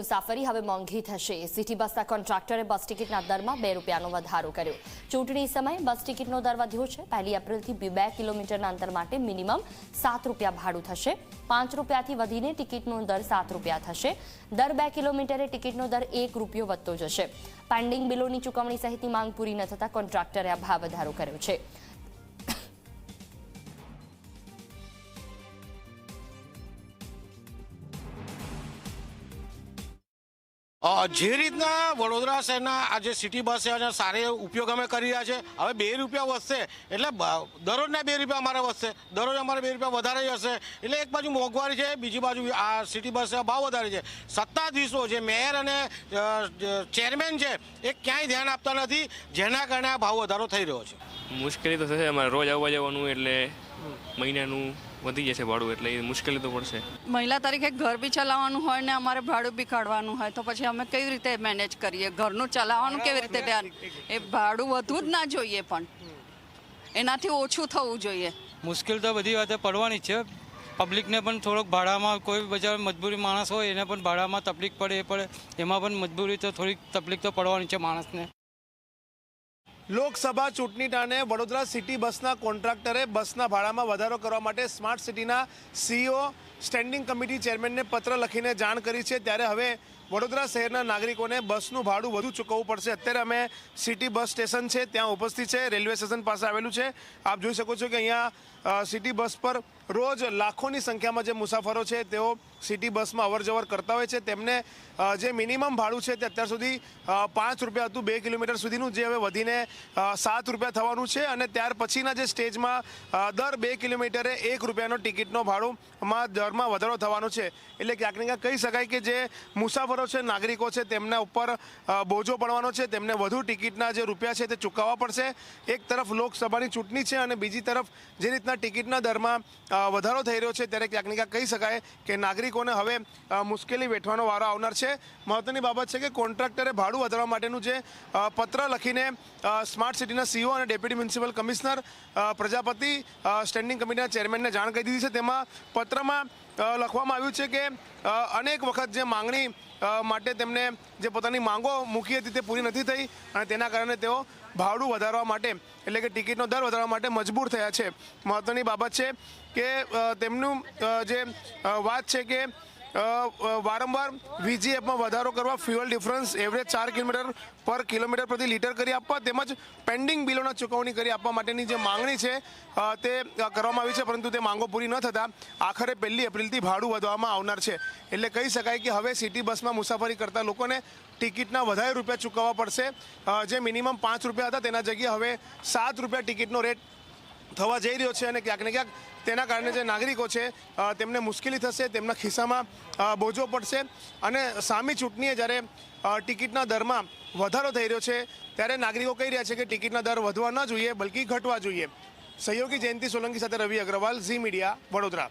મુસાફરી હવે મોંઘી થશે. સિટી બસના કોન્ટ્રાક્ટરે બસ ટિકિટના દરમાં બે રૂપિયાનો વધારો કર્યો. ચૂંટણી સમયે બસ ટિકિટનો દર વધ્યો છે. પહેલી એપ્રિલથી બે કિલોમીટરના અંતર માટે મિનિમમ સાત રૂપિયા ભાડું થશે. પાંચ રૂપિયાથી વધીને ટિકિટનો દર સાત રૂપિયા થશે. દર બે કિલોમીટરે ટિકિટનો દર એક રૂપિયો વધતો જશે. પેન્ડિંગ બિલોની ચૂકવણી સહિતની માંગ પૂરી ન થતાં કોન્ટ્રાક્ટરે આ ભાવ વધારો કર્યો છે. જે રીતના વડોદરા શહેરના આ જે સિટી બસ અને સારી ઉપયોગ અમે કરી રહ્યા છે, હવે બે રૂપિયા વધશે, એટલે દરરોજના બે રૂપિયા અમારે વધશે, દરરોજ અમારે બે રૂપિયા વધારે જશે એટલે એક બાજુ મોંઘવારી છે, બીજી બાજુ આ સિટી બસ ભાવ વધારે છે. સત્તાધીશો જે મેયર અને ચેરમેન છે, એ ક્યાંય ધ્યાન આપતા નથી, જેના કારણે આ ભાવ વધારો થઈ રહ્યો છે. મુશ્કેલી તો થશે. અમારે રોજ આવવા જવાનું એટલે મહિનાનું વધી જશે ભાડું એટલે એ મુશ્કેલી તો પડશે. મહિલા તરીકે ઘર બી ચલાવવાનું હોય ને અમારે ભાડું બી કાઢવાનું હોય તો પછી અમે કેવી રીતે મેનેજ કરીએ? ઘરનું ચલાવવાનું કેવી રીતે ધ્યાન? એ ભાડું વધવું જ ના જોઈએ પણ. એનાથી ઓછું થવું જોઈએ. મુશ્કેલ તો બધી વાતે પડવાની જ છે પબ્લિકને પણ થોડોક ભાડામાં કોઈ બજાર મજબૂરી માણસ હોય એને પણ ભાડામાં તકલીફ પડે એ પડે. એમાં પણ મજબૂરી તો થોડીક તકલીફ તો પડવાની છે માણસને. લોકસભા ચૂંટણી ટાણે વડોદરા સિટી બસના કોન્ટ્રાક્ટરે બસના ભાડામાં વધારો કરવા માટે સ્માર્ટ સિટીના સીઈઓ, સ્ટેન્ડિંગ કમિટી ચેરમેનને પત્ર લખીને જાણ કરી છે. ત્યારે હવે વડોદરા શહેરના નાગરિકોને બસનું ભાડું વધુ ચૂકવવું પડશે. અત્યારે અમે સિટી બસ સ્ટેશન છે, ત્યાં ઉપસ્થિત છે, રેલવે સ્ટેશન પાસે આવેલું છે. આપ જોઈ શકો છો કે અહીંયા સિટી બસ પર રોજ લાખોની સંખ્યામાં જે મુસાફરો છે, તેઓ સિટી બસમાં અવરજવર કરતા હોય છે. તેમને જે મિનિમમ ભાડું છે તે અત્યાર સુધી પાંચ રૂપિયા હતું બે કિલોમીટર સુધીનું, જે હવે વધીને સાત રૂપિયા થવાનું છે. અને ત્યાર પછીના જે સ્ટેજમાં દર બે કિલોમીટરે એક રૂપિયાનો ટિકિટનો ભાડુંમાં દરમાં વધારો થવાનો છે. એટલે ક્યાંક ને ક્યાંક કહી શકાય કે જે મુસાફરો છે, નાગરિકો છે, તેમના ઉપર બોજો પડવાનો છે, તેમને વધુ ટિકિટના જે રૂપિયા છે તે ચૂકવવા પડશે. એક તરફ લોકસભાની ચૂંટણી છે અને બીજી તરફ જે રીતના ટિકિટના દરમાં વધારો થઈ રહ્યો છે ત્યારે ક્યાંક ક્યાંક કહી શકાય કે નાગરિકોને હવે મુશ્કેલી વેઠવાનો વારો આવનાર છે. મહત્વની બાબત છે કે કોન્ટ્રાક્ટરે ભાડું વધારવા માટેનું જે પત્ર લખીને સ્માર્ટ સિટીના સીઓ અને deputy municipal commissioner Prajapati standing કમિટીના ચેરમેનને જાણ કરી દીધી છે. તેમાં પત્રમાં લખવામાં આવ્યું છે કે અનેક વખત જે માંગણી માટે તેમને જે પોતાની માંગો મૂકી હતી તે પૂરી નથી થઈ અને તેના કારણે તેઓ ભાડું વધારવા માટે, એટલે કે ટિકિટનો દર વધારવા માટે મજબૂર થયા છે. મહત્વની બાબત છે કે તેમનું જે વાત છે કે વારંવાર વીજીએફમાં વધારો કરવા ફ્યુઅલ ડિફરન્સ એવરેજ ચાર કિલોમીટર પર કિલોમીટર પ્રતિ લીટર કરી આપવા તેમજ પેન્ડિંગ બિલોના ચૂકવણી કરી આપવા માટેની જે માંગણી છે તે કરવામાં આવી છે, પરંતુ તે માંગો પૂરી ન થતાં આખરે પહેલી એપ્રિલથી ભાડું વધવામાં આવનાર છે. એટલે કહી શકાય કે હવે સિટી બસમાં મુસાફરી કરતા લોકોને ટિકિટના વધારે રૂપિયા ચૂકવવા પડશે. જે મિનિમમ પાંચ રૂપિયા હતા તેના જગ્યાએ હવે સાત રૂપિયા ટિકિટનો રેટ થવા જઈ રહ્યો છે અને ક્યાંક ને ક્યાંક તેના કારણે જે નાગરિકો છે તેમને મુશ્કેલી થશે, તેમના ખિસ્સામાં બોજો પડશે. અને સામી ચૂંટણીએ જ્યારે ટિકિટના દરમાં વધારો થઈ રહ્યો છે, ત્યારે નાગરિકો કહી રહ્યા છે કે ટિકિટના દર વધવા ન જોઈએ, બલકી ઘટવા જોઈએ. સહયોગી જયંતિ સોલંકી સાથે રવિ અગ્રવાલ, ઝી મીડિયા, વડોદરા.